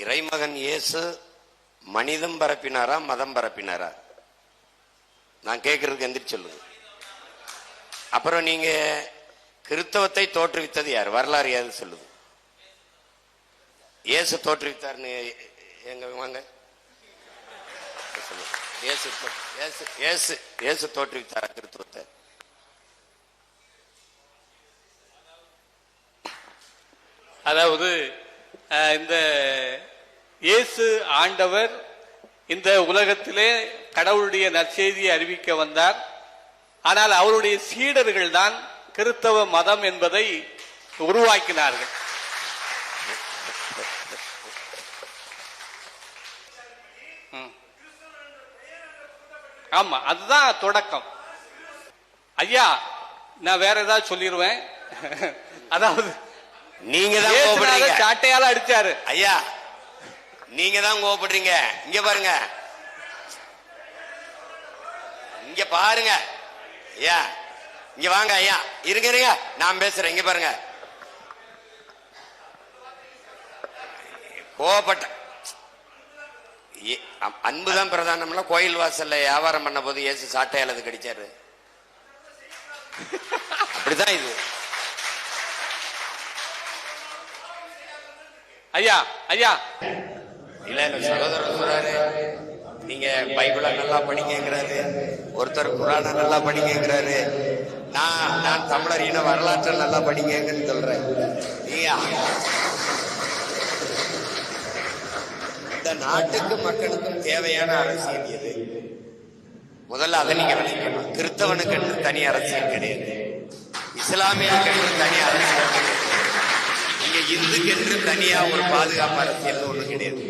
இறைமகன் இயேசு மனிதம் பரப்பினாரா மதம் பரப்பினாரா? நான் கேட்கறதுக்கு எந்திரிச்சு சொல்லுங்க. அப்புறம் நீங்க கிறிஸ்தவத்தை தோற்றுவித்தது யார்? வரலாறு யாரு சொல்லுது? இயேசு தோற்றுவித்தார்னு எங்க வாங்க? இயேசு இயேசு இயேசு இயேசு தோற்றுவித்தாரா கிறிஸ்தவத்தை அதாவது இந்த இயேசு ஆண்டவர் இந்த உலகத்திலே கடவுளுடைய நற்செய்தியை அறிவிக்க வந்தார். ஆனால் அவருடைய சீடர்கள் தான் கிறிஸ்தவ மதம் என்பதை உருவாக்கினார்கள். ம். ஆமா அதுதான் தொடக்கம். ஐயா நான் வேற ஏதாவது சொல்லிடுவேன் அதாவது நீங்க தான் கோபப்படுறீங்க சாட்டையால அடிச்சாரு. ஐயா நீங்க தான் கோவப்படுறீங்க. இங்க பாருங்க. இங்க பாருங்க. ஐயா இங்க வாங்க ஐயா. இருங்க இருங்க. நான் பேசுறேன். இங்க பாருங்க. அ- அன்புதான் பிரதானம்ல. கோயில் வாசல்ல வியாபாரம் பண்ண போது இயேசு சாட்டையால் அது கடிச்சாரு. அப்படிதான் இது. ஐயா ஐயா. இல்ல இல்ல சகோதரர் சொல்றாரு நீங்க பைபிளை நல்லா படிக்கிறாரு ஒருத்தர் குரானை நல்லா படிக்கிறாரு நான் நான் தமிழர் இன வரலாற்றை நல்லா படிங்கன்னு சொல்றேன். நீங்க இந்த நாட்டுக்கு மக்களுக்கும் தேவையான அரசியல் எது? முதல்ல அதை நீங்க விளக்கணும் கிறிஸ்தவனுக்கு தனி அரசியல் கிடையாது. இஸ்லாமியர்களுக்கு தனி அரசியல் கிடையாது. இங்க இந்துக்கென்று தனியா ஒரு பாதுகாப்பு அரசியல் ஒண்ணு கிடையாது.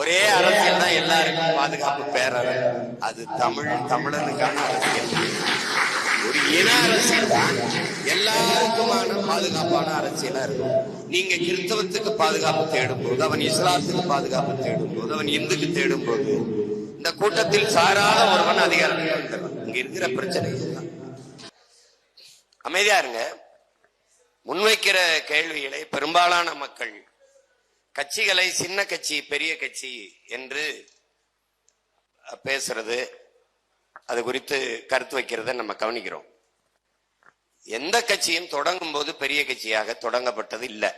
ஒரே அரசியல் தான் எல்லாருக்கும் பாதுகாப்பு பேரவை. அது தமிழ் தமிழனுக்கான அரசியல். ஒரு இன அரசியல் தான் எல்லாருக்குமான பாதுகாப்பான அரசியலா இருக்கும். நீங்க கிறிஸ்தவத்துக்கு பாதுகாப்பு தேடும் போது அவன் இஸ்லாத்துக்கு பாதுகாப்பு தேடும் போது அவன் இந்துக்கு தேடும் போது இந்த கூட்டத்தில் சாராத ஒருவன் அதிகாரத்துக்கு இங்க இருக்கிற பிரச்சனை இதுதான். அமைதியா இருங்க. முன்வைக்கிற கேள்விகளை பெரும்பாலான மக்கள் கட்சிகளை சின்ன கட்சி பெரிய கட்சி என்று பேசுறது அது குறித்து கருத்து வைக்கிறத நம்ம கவனிக்கிறோம். எந்த கட்சியும் தொடங்கும் போது பெரிய கட்சியாக தொடங்கப்பட்டது இல்லை.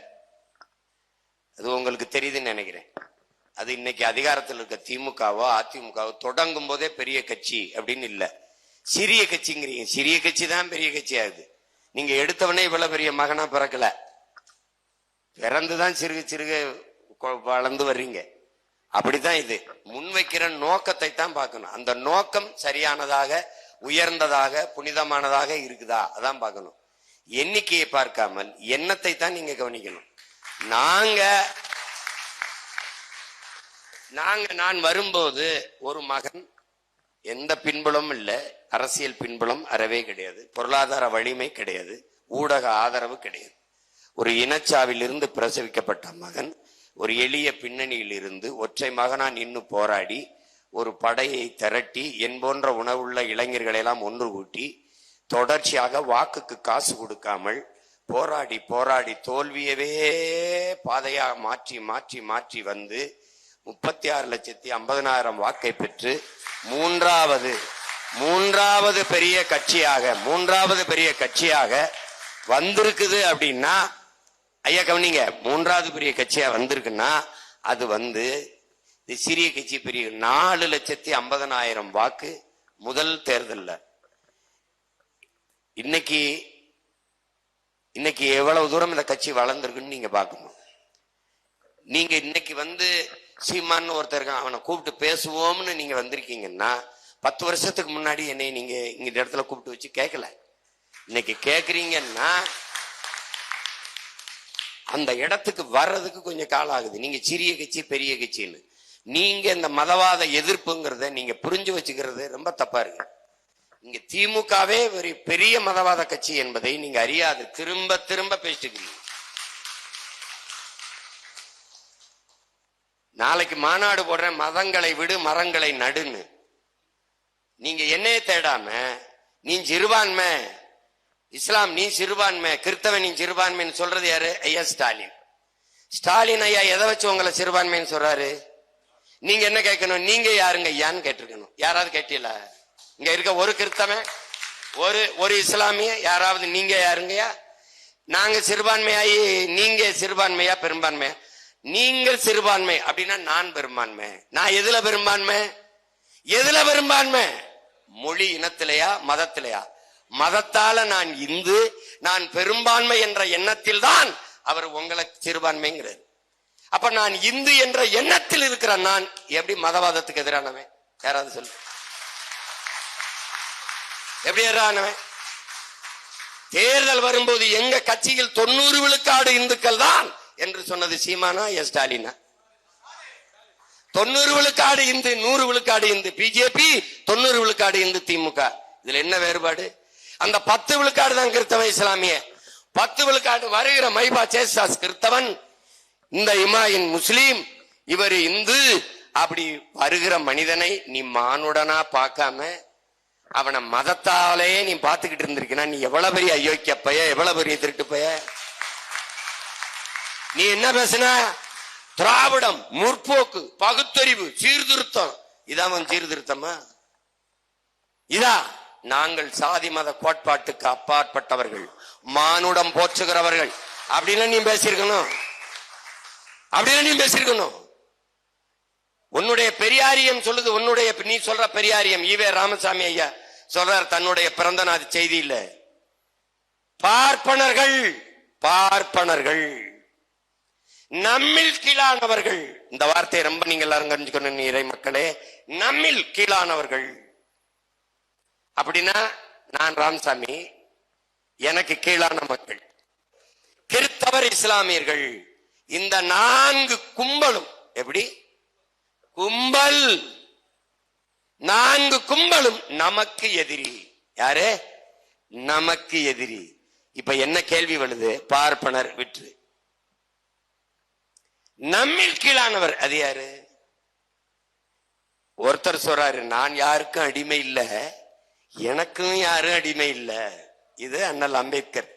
அது உங்களுக்கு தெரியுதுன்னு நினைக்கிறேன். அது இன்னைக்கு அதிகாரத்தில் இருக்க திமுகவோ அதிமுகவோ தொடங்கும் போதே பெரிய கட்சி அப்படின்னு இல்லை. சிறிய கட்சிங்கிறீங்க. சிறிய கட்சி தான் பெரிய கட்சி ஆகுது நீங்க எடுத்தவனே இவ்வளவு பெரிய மகனா பிறக்கல. பிறந்துதான் சிறுக சிறுக கொ- வளர்ந்து வர்றீங்க. அப்படித்தான் இது. முன்வைக்கிற நோக்கத்தை தான் பார்க்கணும். அந்த நோக்கம் சரியானதாக உயர்ந்ததாக புனிதமானதாக இருக்குதா? அதான் பார்க்கணும். எண்ணிக்கையை பார்க்காமல் எண்ணத்தை தான் நீங்க கவனிக்கணும். நாங்க நாங்க நான் வரும்போது ஒரு மகன் எந்த பின்புலமும் இல்லை. அரசியல் பின்புலம் அறவே கிடையாது. பொருளாதார வலிமை கிடையாது. ஊடக ஆதரவு கிடையாது. ஒரு இனச்சாவிலிருந்து பிரசவிக்கப்பட்ட மகன் ஒரு எளிய பின்னணியில் இருந்து ஒற்றை மகனா நின்று போராடி ஒரு படையை திரட்டி என் போன்ற உணவுள்ள இளைஞர்களெல்லாம் ஒன்று கூட்டி தொடர்ச்சியாக வாக்குக்கு காசு கொடுக்காமல் போராடி போராடி தோல்வியவே பாதையாக மாற்றி மாற்றி மாற்றி வந்து முப்பத்தி ஆறு லட்சத்தி ஐம்பதனாயிரம் வாக்கை பெற்று மூன்றாவது மூன்றாவது பெரிய கட்சியாக மூன்றாவது பெரிய கட்சியாக வந்திருக்குது அப்படின்னா ஐயா கவனிங்க மூன்றாவது பெரிய கட்சியா வந்திருக்குன்னா அது வந்து இது சிறிய கட்சி பெரிய நாலு லட்சத்தி ஐம்பதனாயிரம் வாக்கு முதல் தேர்தல்ல. இன்னைக்கு இன்னைக்கு எவ்வளவு தூரம் இந்த கட்சி வளர்ந்துருக்குன்னு நீங்க பார்க்கணும். நீங்க இன்னைக்கு வந்து சீமான்னு ஒருத்தர் இருக்கான் அவனை கூப்பிட்டு பேசுவோம்னு நீங்க வந்திருக்கீங்கன்னா பத்து வருஷத்துக்கு முன்னாடி என்னை நீங்க இங்க இந்த இடத்துல கூப்பிட்டு வச்சு கேட்கல. இன்னைக்கு கேக்குறீங்கன்னா அந்த இடத்துக்கு வர்றதுக்கு கொஞ்சம் காலம் ஆகுது. நீங்க சிறிய கட்சி பெரிய கட்சின்னு. நீங்க இந்த மதவாத எதிர்ப்புங்கிறத நீங்க புரிஞ்சு வச்சுக்கிறது ரொம்ப தப்பா இருக்கு. இங்க திமுகவே ஒரு பெரிய மதவாத கட்சி என்பதை நீங்க அறியாது. திரும்ப திரும்ப பேசிட்டு நாளைக்கு மாநாடு போடுறேன் மதங்களை விடு மரங்களை நடுன்னு. நீங்க என்னைய தேடாம நீ சிறுபான்மை இஸ்லாம் நீ சிறுபான்மை கிறித்தவன் நீ சிறுபான்மைன்னு சொல்றது யாரு? ஐயா ஸ்டாலின். ஸ்டாலின் ஐயா எதை வச்சு உங்களை சிறுபான்மைன்னு சொல்றாரு? நீங்க என்ன கேட்கணும்? நீங்க யாருங்க ஐயான்னு கேட்டிருக்கணும். யாராவது கேட்டீங்களா? இங்க இருக்க ஒரு கிறிஸ்தவன் ஒரு ஒரு இஸ்லாமிய யாராவது நீங்க யாருங்கய்யா? நாங்க சிறுபான்மையாயி நீங்க சிறுபான்மையா பெரும்பான்மையா? நீங்கள் சிறுபான்மை அப்படின்னா நான் பெரும்பான்மை. நான் எதுல பெரும்பான்மை? எதுல பெரும்பான்மை? மொழி இனத்திலையா மதத்திலையா? மதத்தால நான் இந்து நான் பெரும்பான்மை என்ற எண்ணத்தில் தான் அவர் உங்களை சிறுபான்மைங்கிறது அப்ப நான் இந்து என்ற எண்ணத்தில் இருக்கிற நான் எப்படி மதவாதத்துக்கு எதிரானவன்? யாராவது சொல்லு. எப்படி எதிரானவன்? தேர்தல் வரும்போது எங்க கட்சியில் தொண்ணூறு விழுக்காடு இந்துக்கள் தான் என்று சொன்னது சீமானா எஸ் ஸ்டாலினா? தொண்ணூறு விழுக்காடு இந்து நூறு விழுக்காடு இந்து பிஜேபி தொண்ணூறு விழுக்காடு இந்து திமுக. இதுல என்ன வேறுபாடு? அந்த பத்து விழுக்காடு தான் கிறிஸ்தவ இஸ்லாமிய. பத்து விழுக்காடு வருகிற மைபா சேசாஸ் கிறிஸ்தவன் இந்த இமாயின் முஸ்லீம் இவர் இந்து அப்படி வருகிற மனிதனை நீ மானுடனா பார்க்காம அவனை மதத்தாலேயே நீ பார்த்துக்கிட்டு இருந்திருக்கினா நீ எவ்வளவு பெரிய அயோக்கிய பைய எவ்வளவு பெரிய திருட்டு பைய நீ என்ன பேசின? திராவிடம் முற்போக்கு பகுத்தறிவு சீர்திருத்தம். இதான் சீர்திருத்தமா? இதா நாங்கள் சாதி மத கோட்பாட்டுக்கு அப்பாற்பட்டவர்கள் மானுடம் போற்றுகிறவர்கள். அப்படின்னு நீ பேசியிருக்கணும். அப்படின்னு நீ பேசியிருக்கணும். உன்னுடைய பெரியாரியம் சொல்லுது உன்னுடைய நீ சொல்ற பெரியாரியம். ஈவே ராமசாமி ஐயா சொல்றார் தன்னுடைய பிறந்த நாள் இல்ல பார்ப்பனர்கள் பார்ப்பனர்கள். நம்மில் கீழானவர்கள். இந்த வார்த்தையை ரொம்ப நீங்க எல்லாரும் கணிச்சுக்கணும் இறை மக்களே. நம்மில் கீழானவர்கள். அப்படின்னா நான் ராமசாமி எனக்கு கீழான மக்கள். கிறித்தவர் இஸ்லாமியர்கள். இந்த நான்கு கும்பலும் எப்படி? கும்பல். நான்கு கும்பலும் நமக்கு எதிரி. யாரு? நமக்கு எதிரி. இப்ப என்ன கேள்வி வருது? பார்ப்பனர் விற்று. நம்மில் கீழானவர். அது யாரு? ஒருத்தர் சொல்றாரு நான் யாருக்கும் அடிமை இல்ல எனக்கும் யாரும் அடிமை இல்ல. இது அண்ணல் அம்பேத்கர்.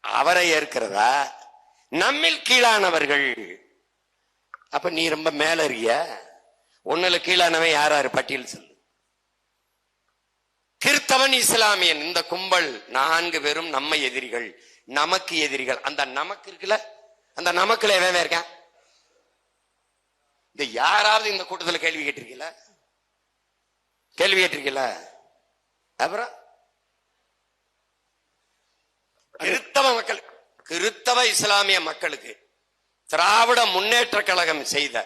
அவரை ஏற்கிறதா? நம்மில் கீழானவர்கள். அப்ப நீ ரொம்ப மேல இருக்கிய ஒன்னுல கீழானவன் யார் யாரு பட்டியல் சொல்லு. கிறிஸ்தவன் இஸ்லாமியன். இந்த கும்பல் நான்கு பேரும் நம்ம எதிரிகள் நமக்கு எதிரிகள். அந்த நமக்கு இருக்குல்ல அந்த நமக்குல எவன் இருக்கான். இந்த யாராவது இந்த கூட்டத்துல கேள்வி கேட்டிருக்கீல கேள்வி கேட்டிருக்கீல அப்புறம்? கிறித்தவ மக்கள் கிறித்தவ இஸ்லாமிய மக்களுக்கு திராவிட முன்னேற்ற கழகம் செய்த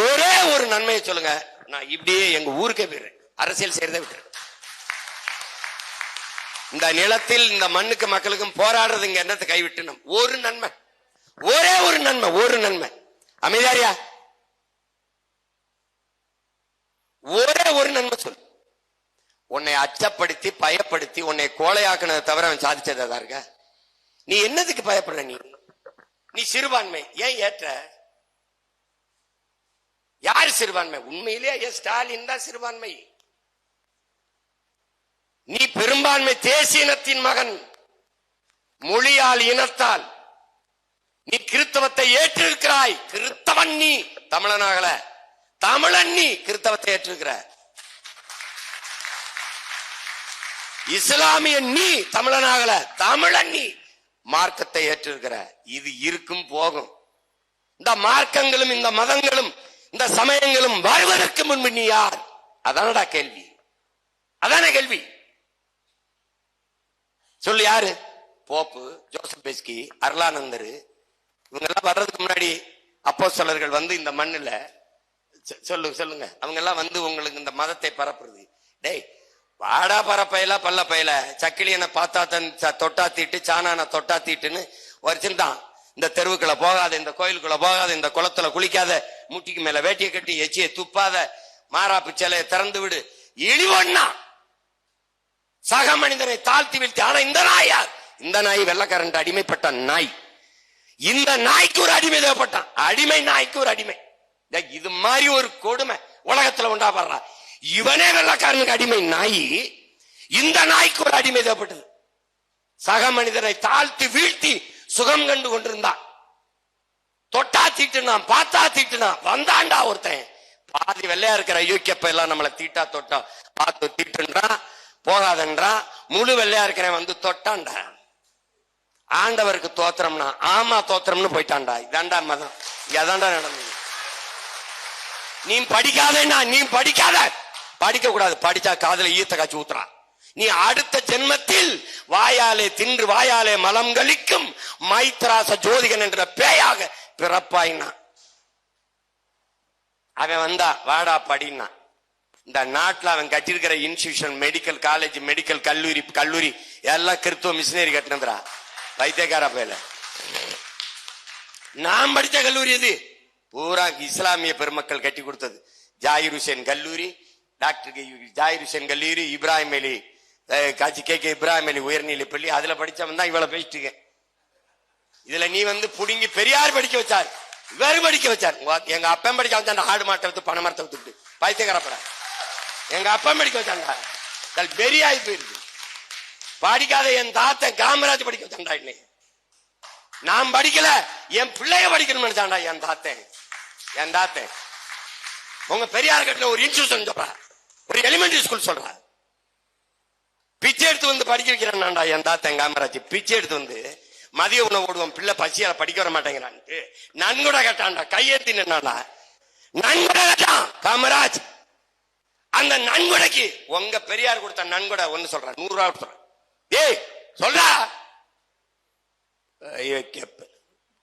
ஒரே ஒரு நன்மையை சொல்லுங்க. நான் இப்படியே எங்க ஊருக்கே போயிடுறேன். அரசியல் செய்யறதை விட்டுறேன். இந்த நிலத்தில் இந்த மண்ணுக்கு மக்களுக்கும் போராடுறது இங்க என்னத்தை கைவிட்டு ஒரு நன்மை. ஒரே ஒரு நன்மை ஒரு நன்மை. அமைதியாரியா ஒரே ஒரு நன்மை சொல் உன்னை அச்சப்படுத்தி பயப்படுத்தி உன்னை கோழையாக்குனதை தவிர அவன் சாதிச்சதா இருக்க? நீ என்னதுக்கு பயப்படுற நீ? நீ சிறுபான்மை. ஏன் ஏற்ற? யார் சிறுபான்மை? உண்மையிலேயே ஸ்டாலின் தான் சிறுபான்மை. நீ பெரும்பான்மை தேசிய இனத்தின் மகன். மொழியால் இனத்தால். நீ கிறித்தவத்தை ஏற்றிருக்கிறாய். கிறித்தவன் நீ. தமிழனாகல. தமிழன் நீ கிறித்தவத்தை ஏற்றிருக்கிற. இஸ்லாமிய நீ தமிழனாகல. தமிழன் நீ மார்க்கத்தை ஏற்றிருக்கிற. இது இருக்கும் போகும். இந்த மார்க்கங்களும் இந்த மதங்களும் இந்த சமயங்களும் வருவதற்கு முன்பு நீ யார்? அதானடா கேள்வி. அதான கேள்வி. சொல்லு யாரு? போப்பு ஜோசப் பெஸ்கி அருளானந்தரு இவங்க எல்லாம் வர்றதுக்கு முன்னாடி அப்போ சிலர்கள் வந்து இந்த மண்ணில் சொ- சொல்லு சொல்லுங்க. அவங்க எல்லாம் வந்து உங்களுக்கு இந்த மதத்தை பரப்புறது. டேய் வாடா பரப்பையில பல்ல பையில. சக்கிலியனை பார்த்தா தன் ச- தொட்டா தீட்டு சாணான தொட்டா தீட்டுன்னு இந்த தெருவுக்குள்ள போகாத இந்த கோயிலுக்குள்ள போகாத இந்த குளத்துல குளிக்காத முட்டிக்கு மேல வேட்டியை கட்டி எச்சியை துப்பாத மாறாப்பு சிலையை திறந்து விடு. இழிவண்ணா சக மனிதனை தாழ்த்தி வீழ்த்தி ஆனா இந்த நாய் யார்? இந்த நாய் வெள்ளக்காரன் அடிமைப்பட்ட நாய். இந்த நாய்க்கு ஒரு அடிமை தேவைப்பட்டான். அடிமை நாய்க்கு ஒரு அடிமை. இது மாதிரி ஒரு கொடுமை உலகத்துல உண்டாப்படுறா இவனே வெள்ளக்காரனுக்கு அடிமை நாய் இந்த நாய்க்கு ஒரு அடிமை தேவைப்பட்டது. சக மனிதனை தாழ்த்தி வீழ்த்தி சுகம் கண்டு கொண்டிருந்தான். தொட்டா தீட்டுனான் பார்த்தா தீட்டுனான் வந்தாண்டா ஒருத்தன். பாதி வெள்ளையா இருக்கிற யூகேப்ப எல்லாம் நம்மளை தீட்டா தொட்டா பார்த்து தீட்டுன்றான் போகாதன்றான். முழு வெள்ளையா இருக்கிறவன் வந்து தொட்டான்டா. ஆண்டவருக்கு தோத்திரம்னா ஆமா தோத்திரம்னு போயிட்டான்டா. இதாண்டா மதம். இதாண்டா நடந்தது நீ படிக்காதேண்ணா நீ படிக்காத. படிக்க கூடாது படிச்சா காதல ஈத்த காய்ச்சி ஊத்துறான் நீ அடுத்த ஜென்மத்தில் வாயாலே தின்று வாயாலே மலம் கழிக்கும் மைத்ராச ஜோதிகன் என்ற பேயாக பிறப்பாயினா அவன் வந்தா வாடா படினா இந்த நாட்டுல அவன் கட்டியிருக்கிற இன்ஸ்டிடியூஷன் மெடிக்கல் காலேஜ் மெடிக்கல் கல்லூரி கல்லூரி எல்லாம் கிறித்துவ மிஷினரி கட்டினதுரா வைத்தியக்கார பேல நான் படிச்ச கல்லூரி இது பூரா இஸ்லாமிய பெருமக்கள் கட்டி கொடுத்தது. ஜாயிர் ஹுசேன் கல்லூரி டாக்டர் ஜாயிர் ஹுசேன் கல்லூரி இப்ராஹிம் அலி காட்சி கே கே இப்ராஹிம் அலி உயர்நிலை பள்ளி அதுல படிச்சவன் தான் இவ்வளவு பேசிட்டு இருக்கேன். இதுல நீ வந்து புடுங்கி பெரியார் படிக்க வச்சார். இவர் படிக்க வச்சார். எங்க அப்பன் படிக்க வச்சான் ஆடு மாட்டத்து வித்து பண மரத்தை வித்துட்டு பைத்தியக்காரப்பட எங்க அப்பன் படிக்க வச்சாங்க. பெரியாய் போயிருக்கு. படிக்காத என் தாத்தன் காமராஜ் படிக்க வச்சாண்டா நான் படிக்கல என் பிள்ளைய படிக்கணும்னு நினைச்சான்டா என் தாத்தன் என் தாத்தன் உங்க பெரியார் கட்டின ஒரு இன்ஸ்டியூஷன் சொல்ற. ஒரு எலிமெண்டரி ஸ்கூல் சொல்ற. பிச்சை எடுத்து வந்து படிக்க வைக்கிறான்டா என் தாத்தன் காமராஜ். பிச்சை எடுத்து வந்து மதிய உணவு ஓடுவோம் பிள்ளை பசியால படிக்க வர மாட்டேங்கிறான்ட்டு நன்கொடை கேட்டான்டா. கையெழுத்தி நின்னான்டா நன்கொடை கேட்டான் காமராஜ். அந்த நன்கொடைக்கு உங்க பெரியார் கொடுத்த நன்கொடை ஒன்னு சொல்றேன் நூறு ரூபா ஏய் சொல்றா. ஐயோ கேப்ப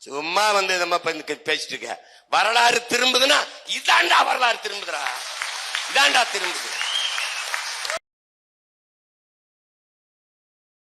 சும்மா வந்து நம்ம பேசிட்டு இருக்க? வரலாறு திரும்புதுன்னா இதாண்டா வரலாறு திரும்புதுடா. இதாண்டா திரும்புது.